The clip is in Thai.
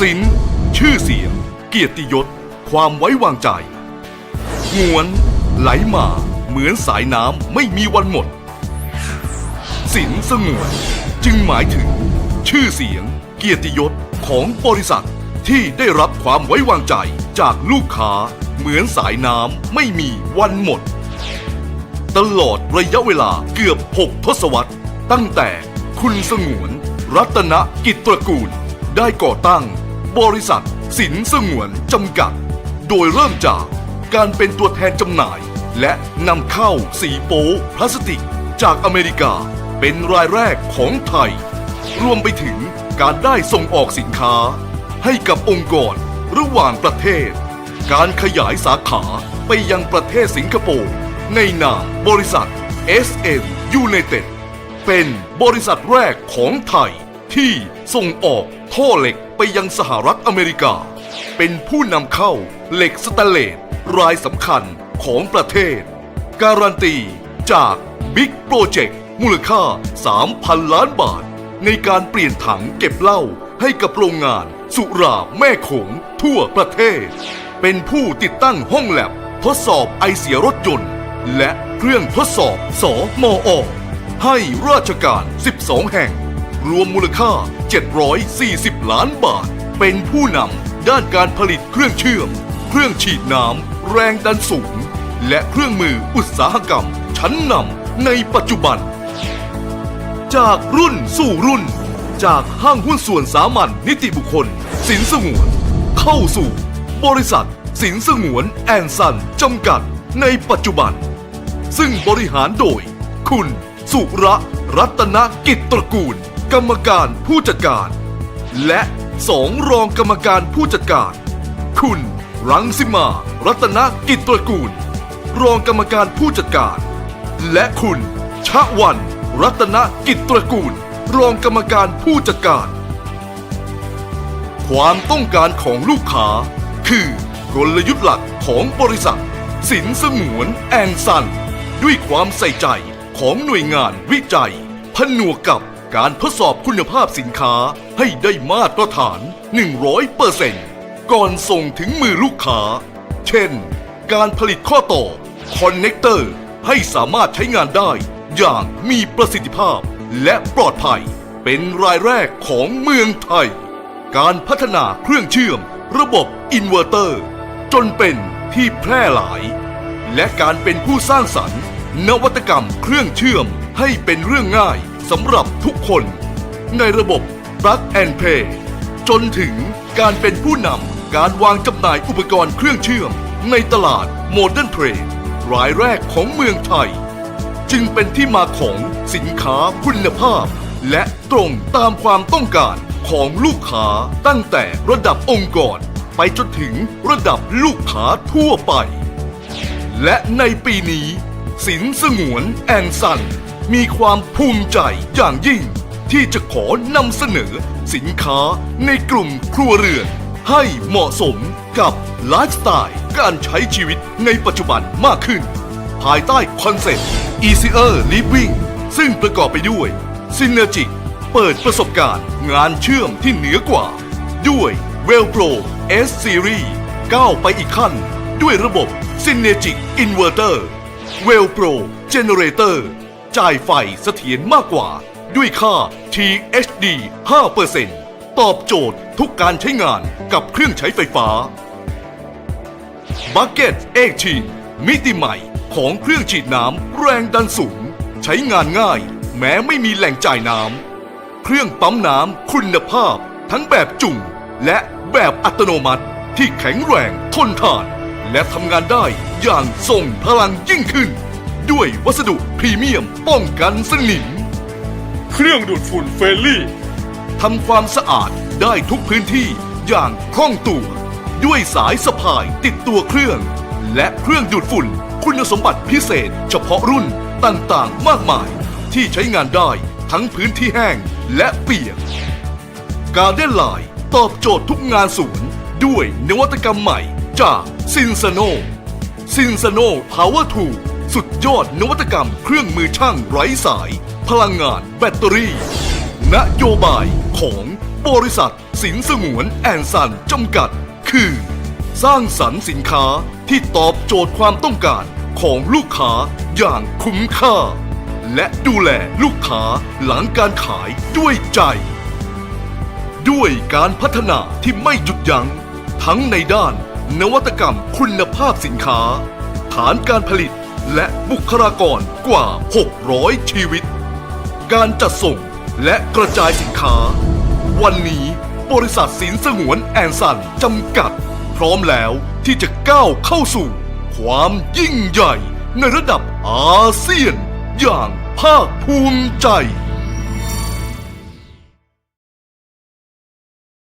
สิน ชื่อเสียง เกียรติยศ ความไว้วางใจงวนไหลมาเหมือนสายน้ำไม่มีวันหมด สินสงวนจึงหมายถึง ชื่อเสียง เกียรติยศของบริษัทที่ได้รับความไว้วางใจจากลูกค้าเหมือนสายน้ำไม่มีวันหมด ตลอดระยะเวลาเกือบ 6 ทศวรรษ ตั้งแต่คุณสงวน รัตนกิจตระกูล ได้ก่อตั้ง บริษัท สินสงวนจำกัด โดยเริ่มจากการเป็นตัวแทนจำหน่าย และนำเข้าสีโป๊พลาสติก จากอเมริกาเป็นรายแรกของไทย รวมไปถึงการได้ส่งออกสินค้า ให้กับองค์กรระหว่างประเทศ การขยายสาขาไปยังประเทศสิงคโปร์ในนามบริษัท SM United เป็นบริษัทแรกของไทยที่ส่งออกท่อเหล็ก ไปยังสหรัฐอเมริกา เป็นผู้นำเข้าเหล็กสแตนเลสรายสำคัญของประเทศ การันตีจาก Big Project มูลค่า 3,000 ล้านบาท ในการเปลี่ยนถังเก็บเหล้าให้กับโรงงานสุราแม่ขงทั่วประเทศ เป็นผู้ติดตั้งห้องแลบทดสอบไอเสียรถยนต์ และเครื่องทดสอบสอมอให้ราชการ 12 แห่ง รวมมูลค่า 740 ล้านบาท เป็นผู้นำด้านการผลิตเครื่องเชื่อม เครื่องฉีดน้ำแรงดันสูง และเครื่องมืออุตสาหกรรม ชั้นนำในปัจจุบัน จากรุ่นสู่รุ่น จากห้างหุ้นส่วนสามัญนิติบุคคล สินสงวน เข้าสู่ บริษัท สินสงวนแอนซันจำกัดในปัจจุบัน ซึ่งบริหารโดย คุณ สุระรัตนกิจตระกูล กรรมการผู้จัดการ และสองรองกรรมการผู้จัดการ คุณรังสิมา รัตนกิจตระกูล รองกรรมการผู้จัดการ และคุณชะวัน รัตนกิจตระกูล รองกรรมการผู้จัดการ ความต้องการของลูกค้า คือกลยุทธ์หลักของบริษัท สินสงวนแอนซัน ด้วยความใส่ใจของหน่วยงานวิจัย ผนวกกับ การทดสอบคุณภาพสินค้าให้ได้มาตรฐาน 100%ก่อนส่งถึงมือลูกค้า เช่น การผลิตข้อต่อคอนเน c เตอร์ให้สามารถใช้งานได้อย่างมีประสิทธิภาพและปลอดภัย เป็นรายแรกของเมืองไทย การพัฒนาเครื่องเชื่อมระบบอินเวอร์เตอร์ จนเป็นที่แพร่หลาย และการเป็นผู้สร้างสรรค์ นวัตกรรมเครื่องเชื่อมให้เป็นเรื่องง่าย สำหรับทุกคน ในระบบ Plug and Play จนถึงการเป็นผู้นำการวางจำหน่ายอุปกรณ์เครื่องเชื่อม ในตลาด Modern Trade รายแรกของเมืองไทย จึงเป็นที่มาของสินค้าคุณภาพ และตรงตามความต้องการของลูกค้าตั้งแต่ระดับองค์กร ไปจนถึงระดับลูกค้าทั่วไป และในปีนี้ สินสงวนแอนซัน มีความภูมิใจอย่างยิ่ง ที่จะขอนำเสนอสินค้าในกลุ่มครัวเรือน ให้เหมาะสมกับไลฟ์สไตล์การใช้ชีวิตในปัจจุบันมากขึ้น ภายใต้คอนเซ็ปต์ Easier Living ซึ่งประกอบไปด้วย Synergic เปิดประสบการณ์งานเชื่อมที่เหนือกว่า ด้วย Well Pro S Series ก้าวไปอีกขั้น ด้วยระบบ Synergic Inverter Well Pro Generator จ่ายไฟเสถียรมากกว่า ด้วยค่า THD 5%ตอบโจทย์ทุกการใช้งานกับเครื่องใช้ไฟฟ้า Bucket 18 มิติใหม่ของเครื่องฉีดน้ำแรงดันสูง ใช้งานง่าย แม้ไม่มีแหล่งจ่ายน้ำเครื่องปั๊มน้ำคุณภาพ ทั้งแบบจุ่มและแบบอัตโนมัติที่แข็งแรงทนทาน และทำงานได้อย่างทรงพลังยิ่งขึ้น ด้วยวัสดุพรีเมียมป้องกันสนิม เครื่องดูดฝุ่นเฟรนลี่ทำความสะอาดได้ทุกพื้นที่อย่างคล่องตัว ด้วยสายสะพายติดตัวเครื่อง และเครื่องดูดฝุ่นคุณสมบัติพิเศษเฉพาะรุ่นต่างๆ มากมาย ที่ใช้งานได้ทั้งพื้นที่แห้งและเปียก การเดนไลน์ตอบโจทย์ทุกงานสวนด้วยนวัตกรรมใหม่จากซินซโนซินซโนพาวเวอร์ทู สุดยอดนวัตกรรมเครื่องมือช่างไร้สาย พลังงานแบตเตอรี่ นโยบายของบริษัท สินสงวนแอนสันจำกัด คือ สร้างสรรค์สินค้าที่ตอบโจทย์ความต้องการของลูกค้าอย่างคุ้มค่า และดูแลลูกค้าหลังการขายด้วยใจ ด้วยการพัฒนาที่ไม่หยุดยัง้ง ทั้งในด้านนวัตกรรมคุณภาพสินค้า ฐานการผลิต และบุคลากรกว่า 600 ชีวิต การจัดส่งและกระจายสินค้า วันนี้บริษัทสินสงวนแอนสันจำกัด พร้อมแล้วที่จะก้าวเข้าสู่ ความยิ่งใหญ่ในระดับอาเซียน อย่างภาคภูมิใจ